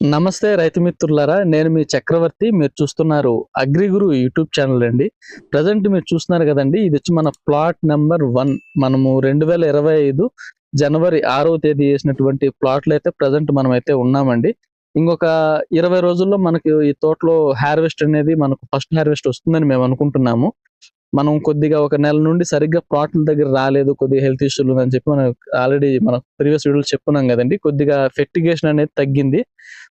నమస్తే రైతు మిత్రులారా నేను మీ చక్రవర్తి మీరు చూస్తున్నారు అగ్రిగురు యూట్యూబ్ ఛానల్ అండి. ప్రజెంట్ మీరు చూస్తున్నారు కదండి ఇది వచ్చి మన ప్లాట్ నెంబర్ వన్. మనము రెండు వేల ఇరవై ఐదు జనవరి ఆరవ తేదీ చేసినటువంటి ప్లాట్లు అయితే ప్రజెంట్ మనం అయితే ఉన్నామండి. ఇంకొక ఇరవై రోజుల్లో మనకి ఈ తోటలో హార్వెస్ట్ అనేది మనకు ఫస్ట్ హార్వెస్ట్ వస్తుందని మేము అనుకుంటున్నాము. మనం కొద్దిగా ఒక నెల నుండి సరిగ్గా ప్లాట్ల దగ్గర రాలేదు కొద్దిగా హెల్త్ ఇష్యూలు అని చెప్పి మనం ఆల్రెడీ మన ప్రీవియస్ వీడియోలో చెప్పుకున్నాం కదండి. కొద్దిగా ఫెర్టిగేషన్ అనేది తగ్గింది.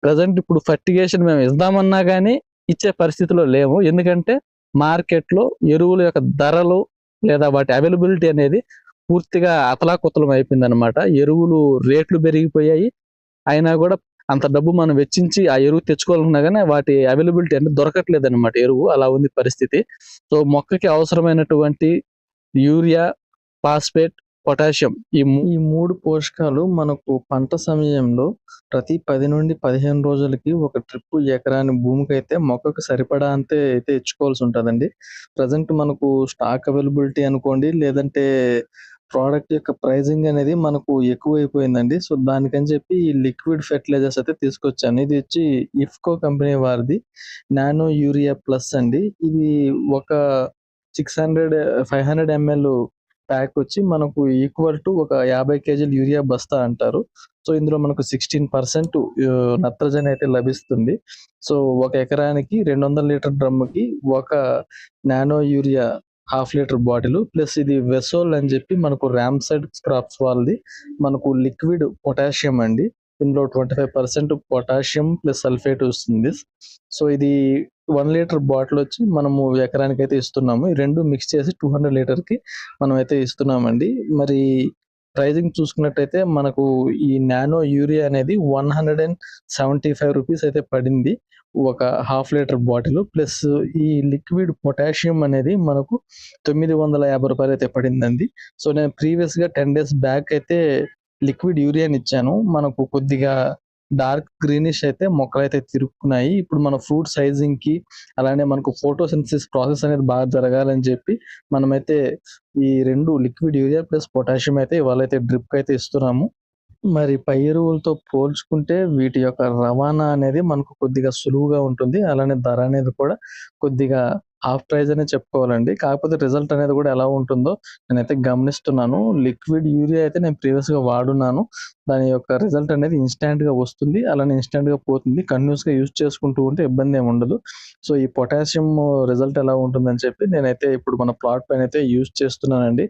ప్రజెంట్ ఇప్పుడు ఫర్టిగేషన్ మేము ఇద్దామన్నా కానీ ఇచ్చే పరిస్థితిలో లేము ఎందుకంటే మార్కెట్లో ఎరువుల యొక్క ధరలు లేదా వాటి అవైలబిలిటీ అనేది పూర్తిగా అతలాకుతలం అయిపోయింది అనమాట ఎరువులు రేట్లు పెరిగిపోయాయి. అయినా కూడా అంత డబ్బు మనం వెచ్చించి ఆ ఎరువు తెచ్చుకోవాలన్నా కానీ వాటి అవైలబిలిటీ అనేది దొరకట్లేదు అనమాట ఎరువు. అలా ఉంది పరిస్థితి. సో మొక్కకి అవసరమైనటువంటి యూరియా ఫాస్ఫేట్ పొటాషియం. ఈ ఈ మూడు పోషకాలు మనకు పంట సమయంలో ప్రతి పది నుండి పదిహేను రోజులకి ఒక ట్రిప్ ఎకరాని భూమికి అయితే మొక్కకు సరిపడా అంతే అయితే ఇచ్చుకోవాల్సి ఉంటుందండి. ప్రజెంట్ మనకు స్టాక్ అవైలబిలిటీ అనుకోండి లేదంటే ప్రోడక్ట్ యొక్క ప్రైజింగ్ అనేది మనకు ఎక్కువ అయిపోయిందండి సో దానికని చెప్పి ఈ లిక్విడ్ ఫెర్టిలైజర్స్ అయితే తీసుకొచ్చాను. ఇది వచ్చి ఇఫ్కో కంపెనీ వారిది. నానో యూరియా ప్లస్ అండి. ఇది ఒక six hundred five hundred ML pack వచ్చి మనకు ఈక్వల్ టు ఒక యాభై కేజీల యూరియా బస్తా అంటారు. సో ఇందులో మనకు సిక్స్టీన్ పర్సెంట్ నత్రజని అయితే లభిస్తుంది. సో ఒక ఎకరానికి రెండు వందల లీటర్ డ్రమ్కి ఒక nano urea half litre bottle plus ఇది వెసోల్ అని చెప్పి మనకు ర్యామ్సైడ్ క్రాప్స్ వాళ్ళది. మనకు లిక్విడ్ పొటాషియం అండి. ఇందులో twenty five percent potassium plus sulphate వస్తుంది. సో ఇది వన్ లీటర్ బాటిల్ వచ్చి మనము ఎకరానికి అయితే ఇస్తున్నాము. ఈ రెండు మిక్స్ చేసి టూ హండ్రెడ్ లీటర్కి మనం అయితే ఇస్తున్నామండి. మరి ప్రైజింగ్ చూసుకున్నట్టయితే మనకు ఈ నానో యూరియా అనేది one hundred and seventy five rupees అయితే పడింది. ఒక హాఫ్ లీటర్ బాటిల్ ప్లస్ ఈ లిక్విడ్ పొటాషియం అనేది మనకు తొమ్మిది వందల యాభై రూపాయలు అయితే పడిందండి. సో నేను ప్రీవియస్గా టెన్ డేస్ బ్యాక్ అయితే లిక్విడ్ యూరియాని ఇచ్చాను. మనకు కొద్దిగా డార్క్ గ్రీనిష్ అయితే మొక్కలు అయితే తిరుక్కున్నాయి ఇప్పుడు మన ఫ్రూట్ సైజింగ్కి అలానే మనకు ఫోటోసింథసిస్ ప్రాసెస్ అనేది బాగా జరగాలని చెప్పి మనమైతే ఈ రెండు లిక్విడ్ యూరియా ప్లస్ పొటాషియం అయితే ఇవాళైతే డ్రిప్ అయితే ఇస్తున్నాము. మరి పై ఎరువులతో పోల్చుకుంటే వీటి యొక్క రవాణా అనేది మనకు కొద్దిగా సులువుగా ఉంటుంది. అలానే ధర అనేది కూడా కొద్దిగా హాఫ్ ప్రైజ్ అనే చెప్పుకోవాలండి. కాకపోతే రిజల్ట్ అనేది కూడా ఎలా ఉంటుందో నేనైతే గమనిస్తున్నాను. లిక్విడ్ యూరియా అయితే నేను ప్రీవియస్గా వాడున్నాను. దాని యొక్క రిజల్ట్ అనేది ఇన్స్టాంట్గా వస్తుంది. అలానే ఇన్స్టాంట్గా పోతుంది. కంటిన్యూస్గా యూజ్ చేసుకుంటూ ఉంటే ఇబ్బంది ఏమి ఉండదు. సో ఈ పొటాషియం రిజల్ట్ ఎలా ఉంటుందని చెప్పి నేనైతే ఇప్పుడు మన ప్లాట్ పైన అయితే యూజ్ చేస్తున్నానండి.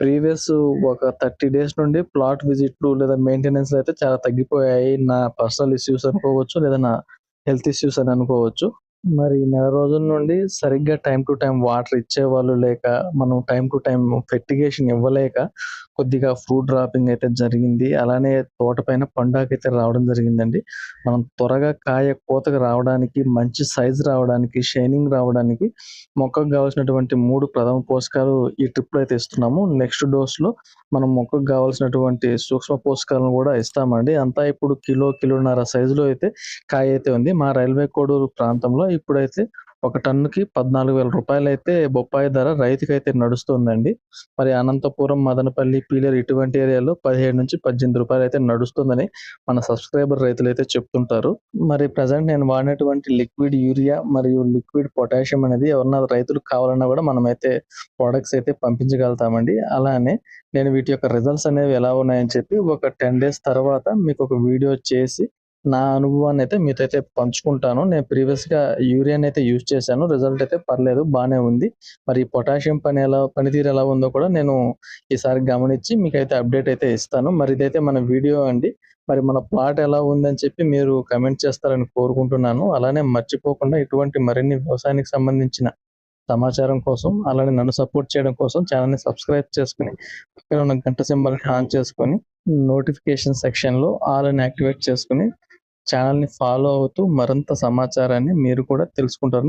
ప్రీవియస్ ఒక థర్టీ డేస్ నుండి ప్లాట్ విజిట్లు లేదా మెయింటెనెన్స్ అయితే చాలా తగ్గిపోయాయి. నా పర్సనల్ ఇష్యూస్ అనుకోవచ్చు లేదా నా హెల్త్ ఇష్యూస్ అని అనుకోవచ్చు. మరి నెల రోజుల నుండి సరిగ్గా టైం టు టైం వాటర్ ఇచ్చేవాళ్ళు లేక మనం టైం టు టైం ఫెర్టిగేషన్ ఇవ్వలేక కొద్దిగా ఫ్రూట్ డ్రాపింగ్ అయితే జరిగింది. అలానే తోట పైన పండాకు అయితే రావడం జరిగిందండి. మనం త్వరగా కాయ కోతకు రావడానికి మంచి సైజు రావడానికి షైనింగ్ రావడానికి మొక్కకు కావాల్సినటువంటి మూడు ప్రథమ పోషకాలు ఈ ట్రిప్లో అయితే ఇస్తున్నాము. నెక్స్ట్ డోస్లో మనం మొక్కకు కావాల్సినటువంటి సూక్ష్మ పోషకాలను కూడా ఇస్తామండి. అంతా ఇప్పుడు కిలో కిలోన్నర సైజులో అయితే కాయ అయితే ఉంది. మా రైల్వే కోడూరు ప్రాంతంలో ఇప్పుడైతే ఒక టన్నుకి పద్నాలుగు వేల రూపాయలు అయితే బొప్పాయి ధర రైతుకి అయితే నడుస్తుందండి. మరి అనంతపురం మదనపల్లి పీలేరు ఇటువంటి ఏరియాలో పదిహేడు నుంచి పద్దెనిమిది రూపాయలు అయితే నడుస్తుందని మన సబ్స్క్రైబర్ రైతులు అయితే చెప్తుంటారు. మరి ప్రజెంట్ నేను వాడినటువంటి లిక్విడ్ యూరియా మరియు లిక్విడ్ పొటాషియం అనేది ఎవరన్నా రైతులకు కావాలన్నా కూడా మనమైతే ప్రొడక్ట్స్ అయితే పంపించగలుగుతామండి. అలానే నేను వీటి యొక్క రిజల్ట్స్ అనేవి ఎలా ఉన్నాయని చెప్పి ఒక టెన్ డేస్ తర్వాత మీకు ఒక వీడియో చేసి నా అనుభవాన్ని అయితే మీతో అయితే పంచుకుంటాను. నేను ప్రీవియస్గా యూరియాని అయితే యూజ్ చేశాను. రిజల్ట్ అయితే పర్లేదు బాగానే ఉంది. మరి పొటాషియం పని ఎలా పనితీరు ఎలా ఉందో కూడా నేను ఈసారి గమనించి మీకైతే అప్డేట్ అయితే ఇస్తాను. మరి ఇదైతే మన వీడియో అండి. మరి మన ప్లాట్ ఎలా ఉందని చెప్పి మీరు కమెంట్ చేస్తారని కోరుకుంటున్నాను. అలానే మర్చిపోకుండా ఇటువంటి మరిన్ని వ్యవసాయానికి సంబంధించిన సమాచారం కోసం అలానే నన్ను సపోర్ట్ చేయడం కోసం ఛానల్ని సబ్స్క్రైబ్ చేసుకుని పక్కన ఉన్న గంట సింబల్ ఆన్ చేసుకొని నోటిఫికేషన్ సెక్షన్లో ఆల్ అని యాక్టివేట్ చేసుకుని ఛానల్ని ఫాలో అవుతూ మరింత సమాచారాన్ని మీరు కూడా తెలుసుకుంటారు